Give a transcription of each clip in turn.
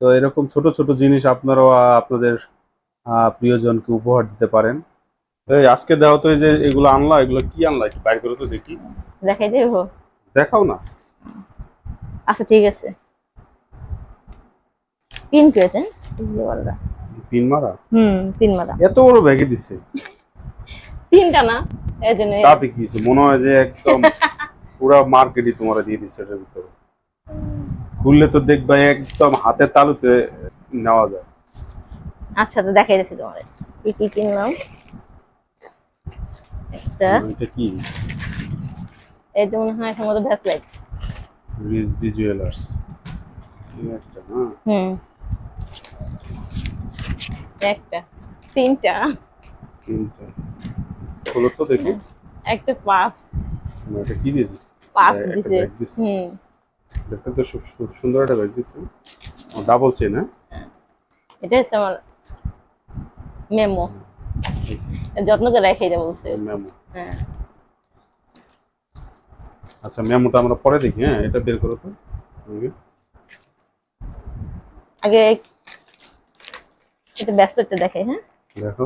তো এরকম ছোট ছোট জিনিস আপনারাও আপনাদের প্রিয়জনকে উপহার দিতে পারেন। আজকে দেওয়া তো এই যে এগুলো আনলা এগুলো কি আনলা একটু বাইর করে তো দেখি। দেখাই দেবো? দেখাও না। আচ্ছা ঠিক আছে। পিন বলরা পিন মারা? হুম পিন মারা। এত বড় ব্যাগে দিছে। তিনটা না? এই জন্য তাতে কি? মনে হয় যে একদম পুরো মার্কেটই তোমার দিয়ে দিচ্ছে এটার ভিতরে। খুললে তো দেখবা একদম হাতের তালুতে নেওয়া যায়। আচ্ছা তো দেখাই দিচ্ছি তোমার কি কি কিনলাম? একটা। এটা কি? এই যে মনে হয় সম্ভবত ভ্যাসলাইট রিজবি জুয়েলার্স। একটা হ্যাঁ হুম। একটা। তিনটা। তিনটা। হলো তো দেখি। একটা না, এটা কি দিয়েছে? একটা ব্যাগ দিছে। হুম। দেখতে তো খুব সুন্দর একটা ব্যাগ দিচ্ছে ডাবল চেন হ্যাঁ? এটা হচ্ছে আমার মেমো যত্ন করে রেখে দেবো বলছে। মেমো হ্যাঁ। আচ্ছা মেমোটা আমরা পরে দেখি হ্যাঁ? এটা বের করো তো। আগে। এটা ব্যস্ততে দেখে হ্যাঁ? দেখো।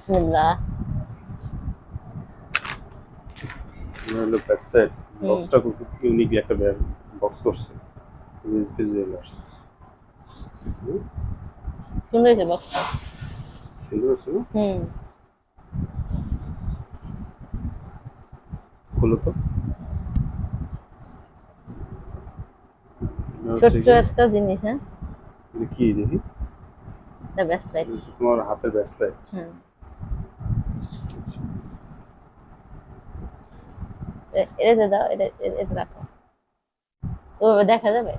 বিসমিল্লাহ হলো ব্যাসলেট বক্সটা খুব ইউনিক একটা বক্স করছে। রিজবি জুয়েলার্স সুন্দর হয়েছে বক্সটা সুন্দর হুম। খুলো তো। ছোট্ট একটা জিনিস হ্যাঁ? কি দেখি? এটা হচ্ছে তোমার হাতের ব্যাসলেট হুম। এ- এটা দাও এটা এ- এটা রাখো ওভাবে দেখা যাবে?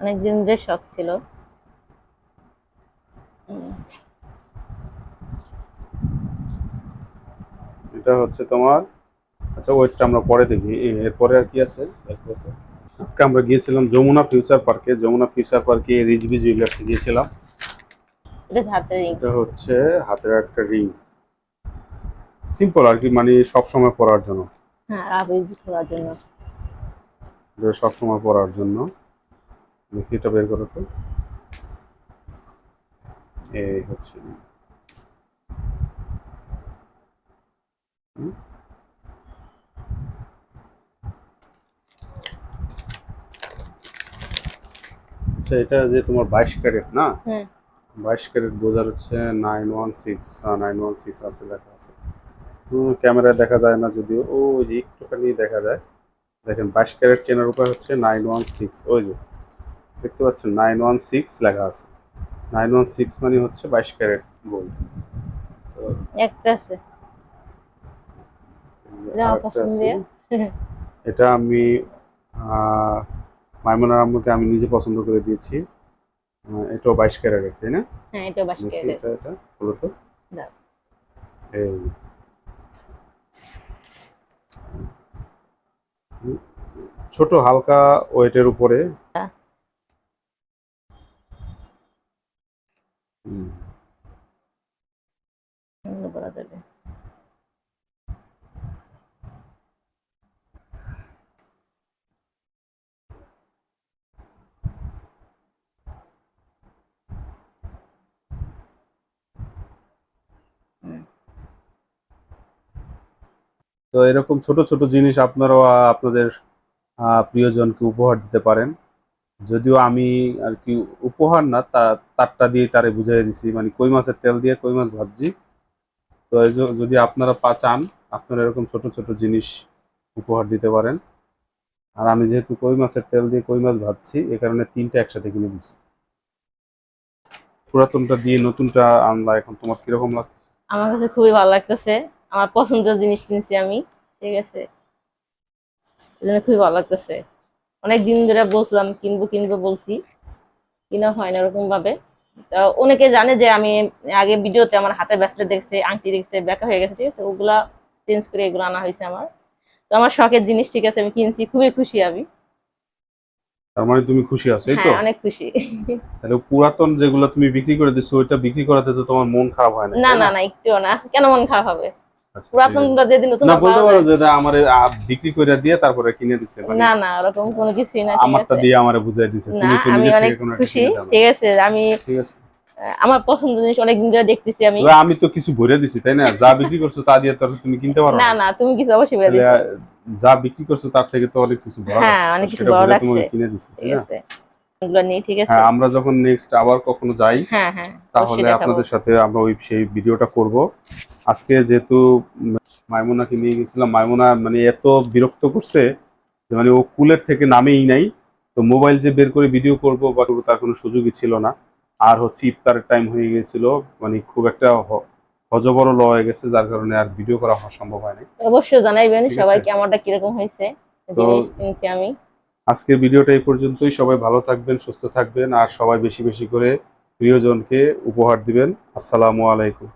অনেকদিন ধরে শখ ছিল। এটা হচ্ছে তোমার আচ্ছা ওয়েটটা আমরা পরে দেখি। এরপরে আর কি আছে? আজকে আমরা গিয়েছিলাম যমুনা ফিউচার পার্কে। যমুনা ফিউচার পার্কে রিজবি জুয়েলার্সে গিয়েছিলাম। এটা হচ্ছে হাতের ring। এটা হচ্ছে হাতের একটা রিং সিম্পল আর কি মানে সব সময় পরার জন্য। হ্যাঁ করার জন্য। এটা সব সময় পরার জন্য। দেখি এটা বের করো তো। এই হচ্ছে আচ্ছা এটা যে তোমার বাইশ ক্যারেট না? হুম বাইশ ক্যারেট বোঝার হচ্ছে nine one six nine one six আছে লেখা আছে। ক্যামেরায় দেখা যায় না যদিও ও ওই যে একটুখানি দেখা যায়। দেখেন বাইশ ক্যারেট চেনার উপায় হচ্ছে নাইন ওয়ান সিক্স ওই যে। দেখতে পাচ্ছেন নাইন ওয়ান সিক্স লেখা আছে। নাইন ওয়ান সিক্স মানে হচ্ছে বাইশ ক্যারেট গোল্ড একটা আছে। এটা আমি মাইমুনার আম্মুকে আমি নিজে পছন্দ করে দিয়েছি। এটাও বাইশ ক্যারেটের তাই না? হ্যাঁ এটা বাস দেখি এটা এটা হলো তো। দাও। এই ছোট হালকা ওয়েটের উপরে। হ্যাঁ। হুম, বলা যাবে। তো এরকম ছোট ছোট জিনিস আপনারাও আপনাদের প্রিয়জনকে উপহার দিতে পারেন। যদিও আমি আর কি উপহার না তারটা দিয়ে তারে বুঝাই দিছি। মানে কই মাছের তেল দিয়ে কই মাছ ভাবছি তো যদি আপনারা পা চান, আপনারা এরকম ছোট ছোট জিনিস উপহার দিতে পারেন। আর আমি যেহেতু কই মাছের তেল দিয়ে কই মাছ ভাবছি এ কারণে তিনটা একসাথে কিনে দিছি। পুরাতনটা দিয়ে নতুনটা আনলা, এখন তোমার কীরকম লাগছে আমার কাছে খুবই ভালো লাগতেছে। আমার পছন্দের জিনিস কিনছি আমি। ঠিক আছে। জন্য খুবই ভালো লাগতেছে। অনেক দিন ধরে বলছিলাম কিনবো কিনবো বলছি। কিনা হয় না এরকম ভাবে অনেকে জানে যে আমি আগে ভিডিওতে আমার হাতে ব্যাসলেট দেখছে আংটি দেখছে ব্যাকা হয়ে গেছে ঠিক আছে? ওগুলা চেঞ্জ করে এগুলো আনা হয়েছে আমার। তো আমার শখের জিনিস ঠিক আছে আমি কিনছি খুবই খুশি আমি। তার মানে তুমি খুশি আছো এই তো? হ্যাঁ অনেক খুশি। তাহলে পুরাতন যেগুলো তুমি বিক্রি করে ওইটা বিক্রি করাতে তো তোমার মন খারাপ হয় না না? না না একটুও না। কেন মন খারাপ হবে? ঠিক পুরাতনটা আছে। দিয়ে দিন নতুন না বলতে পারো যে এটা বিক্রি করে দিয়ে তারপরে কিনে দিছে না না ওরকম কোনো কিছুই না আমারটা দিয়ে আমারে বুঝাই দিছে না তুমি তো আমি অনেক থেকে কোনো একটা খুশি কিনে দাও। না। ঠিক আছে আমি ঠিক আছে। আহ, আমার পছন্দের জিনিস অনেকদিন ধরে দেখতেছি আমি। আমি তো কিছু ভরে দিছি তাই না? যা বিক্রি করছ তা দিয়ে তো তুমি কিনতে পারো না না। তুমি কিছু অবশ্যই দিছো যা বিক্রি করছ তার থেকে তো অনেক কিছু হ্যাঁ, অনেক কিছু ভরে লাগছে। কিনে দিছি ঠিক আছে। ঠিক আছে। হ্যাঁ আমরা যখন নেক্সট আবার কখনো যাই হ্যাঁ হ্যাঁ তাহলে আপনাদের সাথে আমরা ওই সেই ভিডিওটা করব। আজকে যেহেতু মাইমুনাকে নিয়ে গেছিলাম মাইমুনা মানে এত বিরক্ত করছে মানে ও কুলের থেকে নামেই নাই। তো মোবাইল যে বের করে ভিডিও করব বা করব তার কোনো সুযোগই ছিল না। আর হচ্ছে ইফতারের টাইম হয়ে গেছিল মানে খুব একটা হজবরল হয়ে গেছে যার কারণে আর ভিডিও করা হওয়া সম্ভব হয় নাই অবশ্যই জানাইবেন। সবাইকে আমারটা কীরকম হয়েছে জিনিস আমি। আজকের ভিডিওটা এই পর্যন্তই। সবাই ভালো থাকবেন সুস্থ থাকবেন আর সবাই বেশি বেশি করে প্রিয়জনকে উপহার দিবেন। আসসালামু আলাইকুম।